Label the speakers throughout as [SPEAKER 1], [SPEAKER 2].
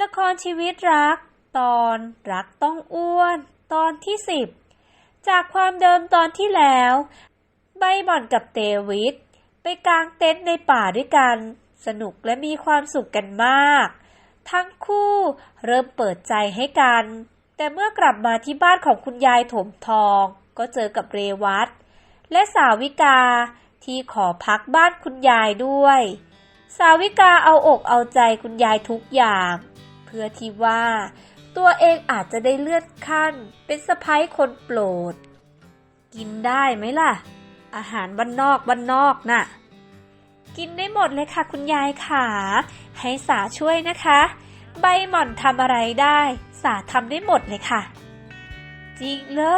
[SPEAKER 1] ละครชีวิตรัก ตอนรักต้องอ้วน ตอนที่สิบจากความเดิมตอนที่แล้ว ใบหม่อนกับเตวิทไปกางเต็นท์ในป่าด้วยกัน สนุกและมีความสุขกันมาก ทั้งคู่เริ่มเปิดใจให้กัน แต่เมื่อกลับมาที่บ้านของคุณยายถมทอง ก็เจอกับเรวัตและสาวิกาที่ขอพักบ้านคุณยายด้วย สาวิกาเอาอกเอาใจคุณยายทุกอย่าง พื่อที่ว่า ตัวเองอาจจะได้เลื่อนขั้น เป็นสะพ้ยคนโปรด กินได้ไหมล่ะ อาหารบ้านนอกบ้านนอกน่ะ กินได้หมดเลยค่ะคุณยายขา ให้สาช่วยนะคะ ใบหม่อนทำอะไรได้ สาทำได้หมดเลยค่ะ จริงเหรอ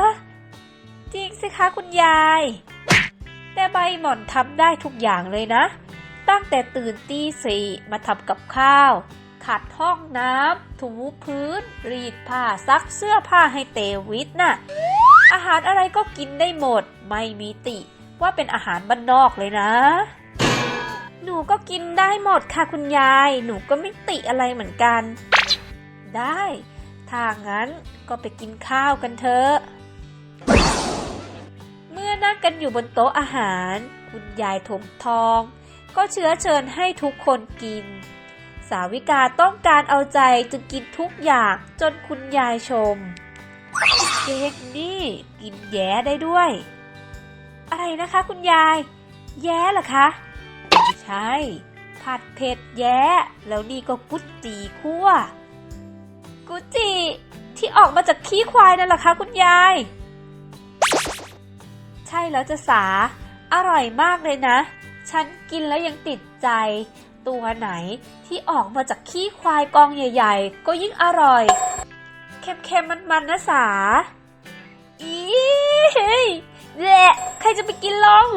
[SPEAKER 1] จริงสิคะคุณยาย แต่ใบหม่อนทำได้ทุกอย่างเลยนะ ตั้งแต่ตื่นตีสี่มาทำกับข้าว ขัดห้องน้ำถูพื้น รีดผ้าซักเสื้อผ้าให้เตวิทน่ะ อาหารอะไรก็กินได้หมด ไม่มีติ ว่าเป็นอาหารบ้านนอกเลยนะ หนูก็กินได้หมดค่ะคุณยาย หนูก็ไม่ติอะไรเหมือนกัน ได้ ถ้างั้นก็ไปกินข้าวกันเถอะเมื่อนั่งกันอยู่บนโต๊ะอาหาร คุณยายถมทอง ก็เชื้อเชิญให้ทุกคนกิน สาวิกาต้องการเอาใจจึงกินทุกอย่างจนคุณยายชม เค้กนี่กินแย้ได้ด้วย อะไรนะคะคุณยาย แย้เหรอคะไม่ใช่ ผัดเผ็ดแย้ แล้วนี่ก็กุจจีคั่ว กุจจีที่ออกมาจากขี้ควายนั่นเหรอคะคุณยาย ใช่แล้วจะสา อร่อยมากเลยนะ ฉันกินแล้วยังติดใจ ตัวไหนที่ออกมาจากขี้ควายกองใหญ่ ๆ ก็ยิ่งอร่อย เค็มๆมันๆนะสา อีเฮ้ยแหละใครจะไปกินลอง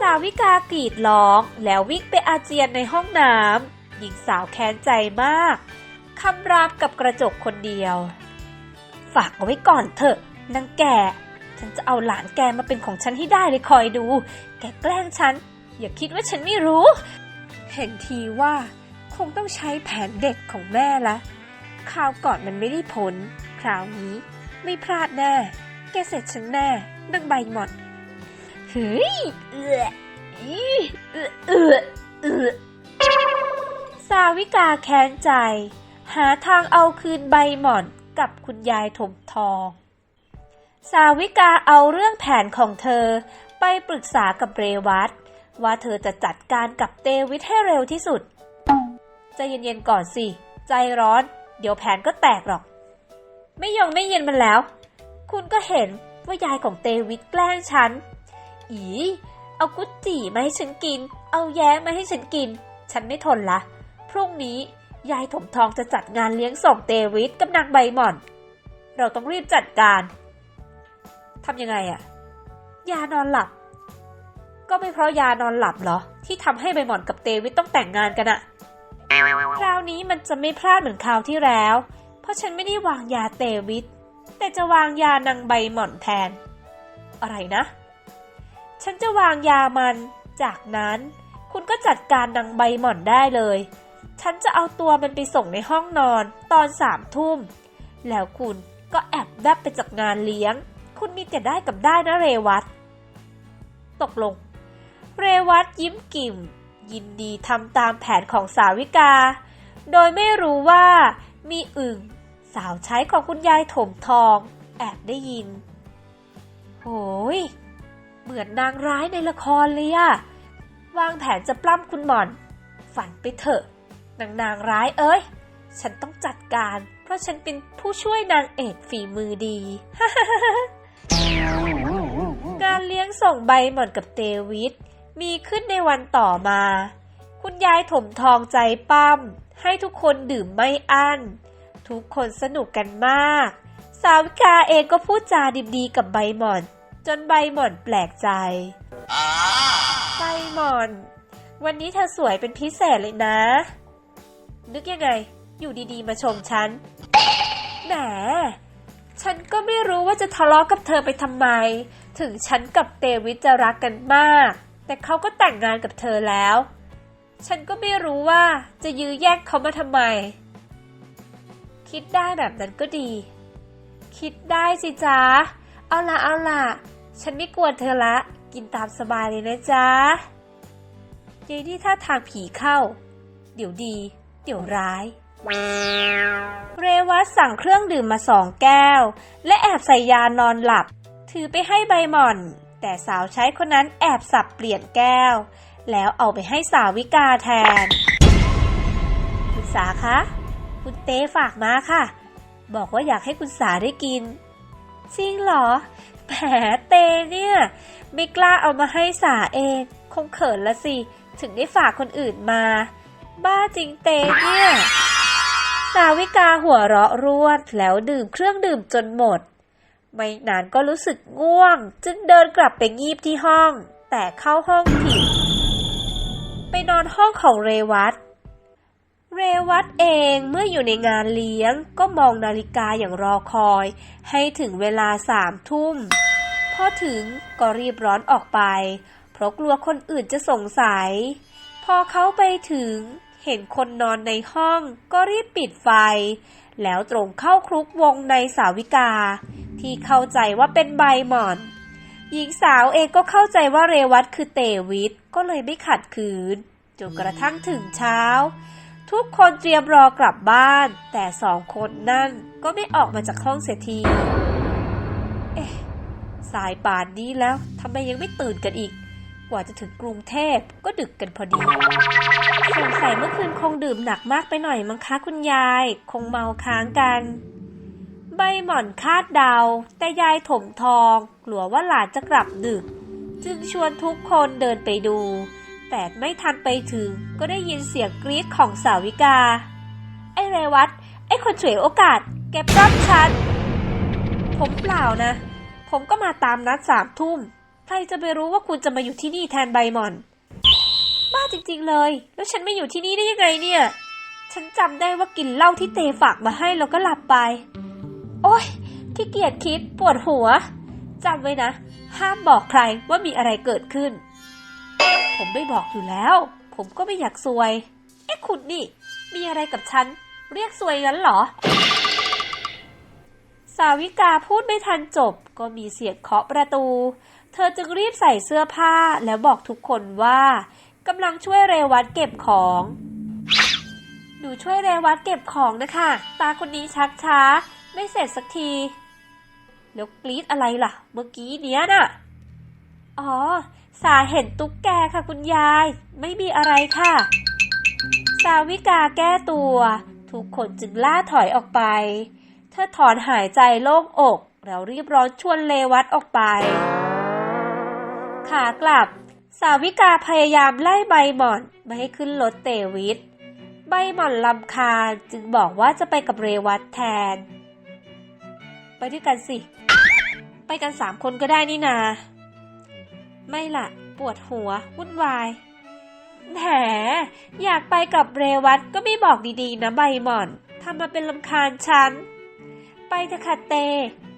[SPEAKER 1] สาวิกากรีดร้องแล้ววิ่งไปอาเจียนในห้องน้ำหญิงสาวแค้นใจมากคำรามกับกระจกคนเดียว ฝากเอาไว้ก่อนเถอะนางแก่ ฉันจะเอาหลานแกมาเป็นของฉันให้ได้เลยคอยดู แกแกล้งฉัน อย่าคิดว่าฉันไม่รู้ เห็นทีว่าคงต้องใช้แผนเด็ดของแม่ละคราวก่อนมันไม่ได้ผล คราวนี้ไม่พลาดแน่ แกเสร็จฉันแน่นางใบหมด เฮ้ยเอืออีเอือเอือเอือสาวิกาแค้นใจ หาทางเอาคืนใบหม่อนกับคุณยายถมทอง สาวิกาเอาเรื่องแผนของเธอไปปรึกษากับเรวัต ว่าเธอจะจัดการกับเตวิทให้เร็วที่สุด ใจเย็นๆก่อนสิ ใจร้อน เดี๋ยวแผนก็แตกหรอก ไม่ยองไม่เย็นมันแล้ว คุณก็เห็นว่ายายของเตวิทแกล้งฉัน อี เอากุจจีมาให้ฉันกิน เอาแย้มาให้ฉันกิน ฉันไม่ทนละ พรุ่งนี้ยายถมทองจะจัดงานเลี้ยงส่งเตวิทกับนางใบหม่อน เราต้องรีบจัดการ ทำยังไงอะยานอนหลับ ก็ไม่เพราะยานอนหลับเหรอ ที่ทำให้ใบหมอนกับเตวิทต้องแต่งงานกันอะคราวนี้มันจะไม่พลาดเหมือนคราวที่แล้ว เพราะฉันไม่ได้วางยาเตวิทแต่จะวางยานางใบหมอนแทน อะไรนะ ฉันจะวางยามัน จากนั้น คุณก็จัดการนางใบหมอนได้เลย ฉันจะเอาตัวมันไปส่งในห้องนอนตอนสามทุ่ม แล้วคุณก็แอบแวบไปจากงานเลี้ยง คุณมีแต่ได้กับได้นะเรวัตตกลง เรวัตยิ้มกิ่ม ยินดีทำตามแผนของสาวิกา โดยไม่รู้ว่ามีอึ่งสาวใช้ของคุณยายถมทอง แอบได้ยิน โหย เหมือนนางร้ายในละครเลยอะวางแผนจะปล้ำคุณหมอน ฝันไปเถอะ นางนางร้ายเอ้ย ฉันต้องจัดการ เพราะฉันเป็นผู้ช่วยนางเอกฝีมือดี การเลี้ยงส่งใบหม่อนกับเตวิท มีขึ้นในวันต่อมา คุณยายถมทองใจปั้ม ให้ทุกคนดื่มไม่อั้น ทุกคนสนุกกันมาก สาวิกาเองก็พูดจาดีๆกับใบหม่อน จนใบหม่อนแปลกใจ ใบหม่อน วันนี้เธอสวยเป็นพิเศษเลยนะ นึกยังไง อยู่ดีๆมาชมฉัน แหมฉันก็ไม่รู้ว่าจะทะเลาะกับเธอไปทำไม ถึงฉันกับเตวิทจะรักกันมาก แต่เขาก็แต่งงานกับเธอแล้ว ฉันก็ไม่รู้ว่าจะยื้อแย่งเขามาทำไม คิดได้แบบนั้นก็ดี คิดได้สิจ๊ะ เอาละเอาละฉันไม่กวนเธอละ กินตามสบายเลยนะจ๊ะยายนี่ถ้าทางผีเข้า เดี๋ยวดี เดี๋ยวร้าย เรวัตสั่งเครื่องดื่มมาสองแก้ว และแอบใส่ยานอนหลับ ถือไปให้ใบหม่อน แต่สาวใช้คนนั้นแอบสับเปลี่ยนแก้ว แล้วเอาไปให้สาวิกาแทน คุณสาคะ คุณเต้ฝากมาค่ะ บอกว่าอยากให้คุณสาได้กิน จริงเหรอแหมเตเนี่ย ไม่กล้าเอามาให้สาเอง คงเขินละสิ ถึงได้ฝากคนอื่นมา บ้าจริงเตเนี่ย สาวิกาหัวเราะรวดแล้วดื่มเครื่องดื่มจนหมด ไม่นานก็รู้สึกง่วง จึงเดินกลับไปงีบที่ห้อง แต่เข้าห้องผิด ไปนอนห้องของเรวัตเรวัตเองเมื่ออยู่ในงานเลี้ยงก็มองนาฬิกาอย่างรอคอย ให้ถึงเวลาสามทุ่ม พอถึงก็รีบร้อนออกไป เพราะกลัวคนอื่นจะสงสัย พอเขาไปถึง เห็นคนนอนในห้องก็รีบปิดไฟ แล้วตรงเข้าคลุกวงในสาวิกา ที่เข้าใจว่าเป็นใบหมอน หญิงสาวเองก็เข้าใจว่าเรวัตคือเตวิทก็เลยไม่ขัดขืนจนกระทั่งถึงเช้า ทุกคนเตรียมรอกลับบ้าน แต่สองคนนั่นก็ไม่ออกมาจากห้องเสียที เอ๊ะ สายป่านนี้แล้วทำไมยังไม่ตื่นกันอีก ว่าจะถึงกรุงเทพก็ดึกกันพอดี สงสัยเมื่อคืนคงดื่มหนักมากไปหน่อยมั้งคะคุณยาย คงเมาค้างกัน ใบหม่อนคาดเดา แต่ยายถมทองกลัวว่าหลานจะกลับดึก จึงชวนทุกคนเดินไปดู แต่ไม่ทันไปถึงก็ได้ยินเสียงกรี๊ดของสาวิกา ไอ้เรวัตไอ้คนเฉวยโอกาส แกปล้ำฉัน ผมเปล่านะ ผมก็มาตามนัดสามทุ่ม รจะไปรู้ว่าคุณจะมาอยู่ที่นี่แทนใบมอน บ้าจริงๆเลย แล้วฉันไม่อยู่ที่นี่ได้ยังไงเนี่ย ฉันจำได้ว่ากินเหล้าที่เตฝากมาให้แล้วก็หลับไป โอ๊ยขี้เกียจคิดปวดหัวจำไว้นะ ห้ามบอกใครว่ามีอะไรเกิดขึ้น ผมไม่บอกอยู่แล้ว ผมก็ไม่อยากซวย เอ๊ะคุณนี่ มีอะไรกับฉัน เรียกซวยงั้นเหรอ สาวิกาพูดไม่ทันจบ ก็มีเสียงเคาะประตู เธอจึงรีบใส่เสื้อผ้าแล้วบอกทุกคนว่ากำลังช่วยเรวัตเก็บของ หนูช่วยเรวัตเก็บของนะคะ ตาคนนี้ชักช้า ไม่เสร็จสักที แล้วกรี๊ดอะไรล่ะ เมื่อกี้เนี้ยน่ะ อ๋อ สาเห็นตุ๊กแกค่ะคุณยาย ไม่มีอะไรค่ะ สาวิกาแก้ตัว ทุกคนจึงล่าถอยออกไป เธอถอนหายใจโล่งอก แล้วรีบร้อนชวนเลวัตออกไป ขากลับ สาวิกาพยายามไล่ใบหม่อนไม่ให้ขึ้นรถเตวิทใบหม่อนลำคาญจึงบอกว่าจะไปกับเรวัตแทน ไปด้วยกันสิ ไปกันสามคนก็ได้นี่นา ไม่ล่ะปวดหัว วุ่นวายแหมอยากไปกับเรวัตก็ไม่บอกดีๆนะใบหม่อนทำมาเป็นลำคาญฉัน ไปเถอะค่ะเต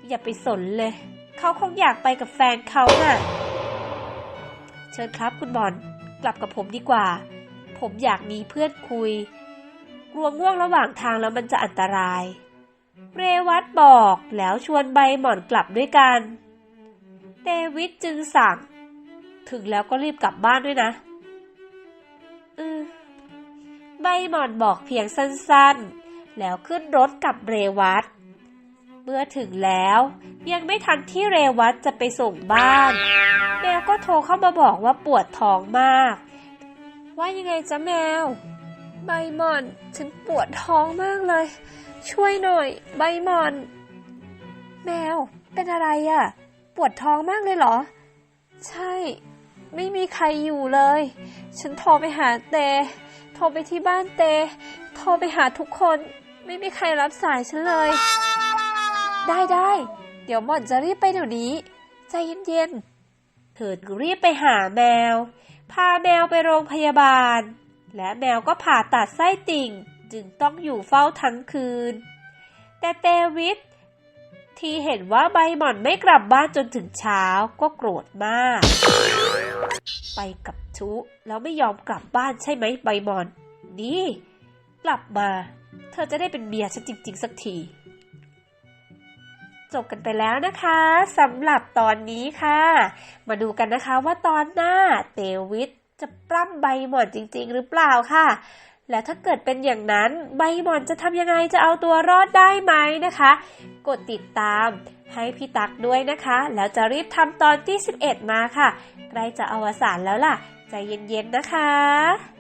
[SPEAKER 1] อย่าไปสนเลย เขาคงอยากไปกับแฟนเขาน่ะ เชิญครับคุณบอลกลับกับผมดีกว่า ผมอยากมีเพื่อนคุย กลัวง่วงระหว่างทางแล้วมันจะอันตราย เรวัตบอกแล้วชวนใบหม่อนกลับด้วยกัน เดวิดจึงสั่ง ถึงแล้วก็รีบกลับบ้านด้วยนะอืมใบหม่อนบอกเพียงสั้นๆ แล้วขึ้นรถกับเรวัต เมื่อถึงแล้ว ยังไม่ทันที่เรวัตจะไปส่งบ้านแมวก็โทรเข้ามาบอกว่าปวดท้องมาก ว่ายังไงจ๊ะแมว ใบหม่อน ฉันปวดท้องมากเลย ช่วยหน่อย ใบหม่อน แมว เป็นอะไรอะ่ะ ปวดท้องมากเลยเหรอ ใช่ ไม่มีใครอยู่เลย ฉันโทรไปหาเต โทรไปที่บ้านเต โทรไปหาทุกคนไม่มีใครรับสายฉันเลย ได้ได้เดี๋ยวหม่อนจะรีบไปเดี๋ยวนี้ ใจเย็นๆเธอรีบไปหาแมว พาแมวไปโรงพยาบาล และแมวก็ผ่าตัดไส้ติ่ง จึงต้องอยู่เฝ้าทั้งคืน แต่เตวิทที่เห็นว่าใบหม่อนไม่กลับบ้านจนถึงเช้าก็โกรธมาก ไปกับชุแล้วไม่ยอมกลับบ้านใช่ไหมใบหม่อน นี่ กลับมา เธอจะได้เป็นเมียฉันจริง ๆ สักที จบกันไปแล้วนะคะสำหรับตอนนี้ค่ะ มาดูกันนะคะว่าตอนหน้าเตวิทจะปล้ำใบหมอนจริง ๆ หรือเปล่าค่ะ และถ้าเกิดเป็นอย่างนั้นใบหมอนจะทำยังไงจะเอาตัวรอดได้ไหมนะคะ กดติดตามให้พี่ตักด้วยนะคะ แล้วจะรีบทำตอนที่ 11 มาค่ะ ใกล้จะอวสานแล้วล่ะ ใจเย็นๆนะคะ